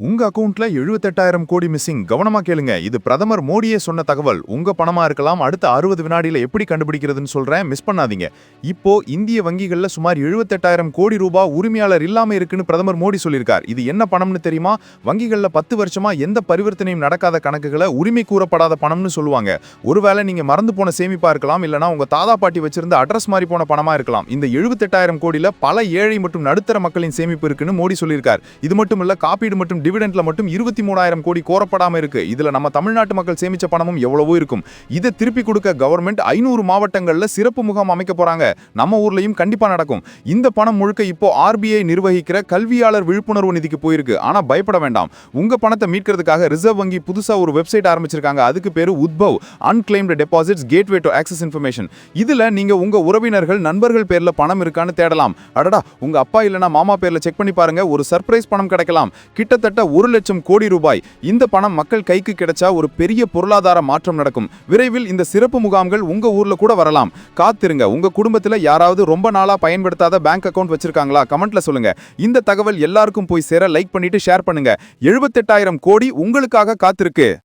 உங்க அக்கவுண்ட்ல 78000 கோடி மிஸ்ஸிங் கவனமா கேளுங்க. இது பிரதமர் மோடியே சொன்ன தகவல். உங்க பணமா இருக்கலாம். அடுத்த அறுபது வினாடியில எப்படி கண்டுபிடிக்கிறதுன்னு சொல்றேன். மிஸ் பண்ணாதீங்க. இப்போ இந்திய வங்கிகள்ல சுமார் 78000 கோடி ரூபாய் உரிமையாளர் இல்லாம இருக்குன்னு பிரதமர் மோடி சொல்லியிருக்கார். இது என்ன பணம்னு தெரியுமா? வங்கிகள்ல பத்து வருஷமா எந்த பரிவர்த்தனையும் நடக்காத கணக்குகளை உரிமை கூறப்படாத பணம்னு சொல்லுவாங்க. ஒருவேளை நீங்க மறந்து போன சேமிப்பா இருக்கலாம். இல்லனா உங்க தாதா பாட்டி வச்சிருந்த அட்ரஸ் மாதிரி போன பணமா இருக்கலாம். இந்த 78000 கோடியில பல ஏழை மற்றும் நடுத்தர மக்களின் சேமிப்பு இருக்குன்னு மோடி சொல்லியிருக்கார். இது மட்டும் இல்ல காப்பீடு மற்றும் டிவிடெண்ட்ல மட்டும் இருபத்தி மூணாயிரம் கோடி கோரப்படாமல் இருக்கு. இதுல நம்ம தமிழ்நாட்டு மக்கள் சேமிச்ச பணமும் எவ்வளவோ இருக்கும். இதை திருப்பி கொடுக்க கவர்மெண்ட் ஐநூறு மாவட்டங்களில் சிறப்பு முகாம் அமைக்க போறாங்க. நம்ம ஊர்லயும் கண்டிப்பா நடக்கும். இந்த பணம் முழுக்க இப்போ ஆர்பிஐ நிர்வகிக்கிற கல்வியாளர் விழிப்புணர்வு நிதிக்கு போயிருக்கு. ஆனா பயப்பட வேண்டாம். உங்க பணத்தை மீட்கிறதுக்காக ரிசர்வ் வங்கி புதுசா ஒரு வெப்சைட் ஆரம்பிச்சிருக்காங்க. அதுக்கு பேரு Udbhav unclaimed deposits gateway to access information இதுல நீங்க உங்க உறவினர்கள் நண்பர்கள் பேர்ல பணம் இருக்கான்னு தேடலாம். அடடா உங்க அப்பா இல்லைனா மாமா பேர்ல செக் பண்ணி பாருங்க. ஒரு சர்ப்ரைஸ் பணம் கிடைக்கலாம். கிட்டத்தட்ட ஒரு லட்சம் கோடி ரூபாய். இந்த பணம் மக்கள் கைக்கு கிடைச்சா ஒரு பெரிய பொருளாதார மாற்றம் நடக்கும். விரைவில் இந்த சிறப்பு முகாம்கள் உங்க ஊர்ல கூட வரலாம். காத்திருங்க. உங்க குடும்பத்தில் யாராவது ரொம்ப நாளா பயன்படுத்தாத பேங்க் அக்கவுண்ட் வச்சிருக்காங்களா? கமெண்ட்ல சொல்லுங்க. இந்த தகவல் எல்லாருக்கும் போய் சேர லைக் பண்ணிட்டு ஷேர் பண்ணுங்க. எழுபத்தெட்டாயிரம் கோடி உங்களுக்காக காத்திருக்கு.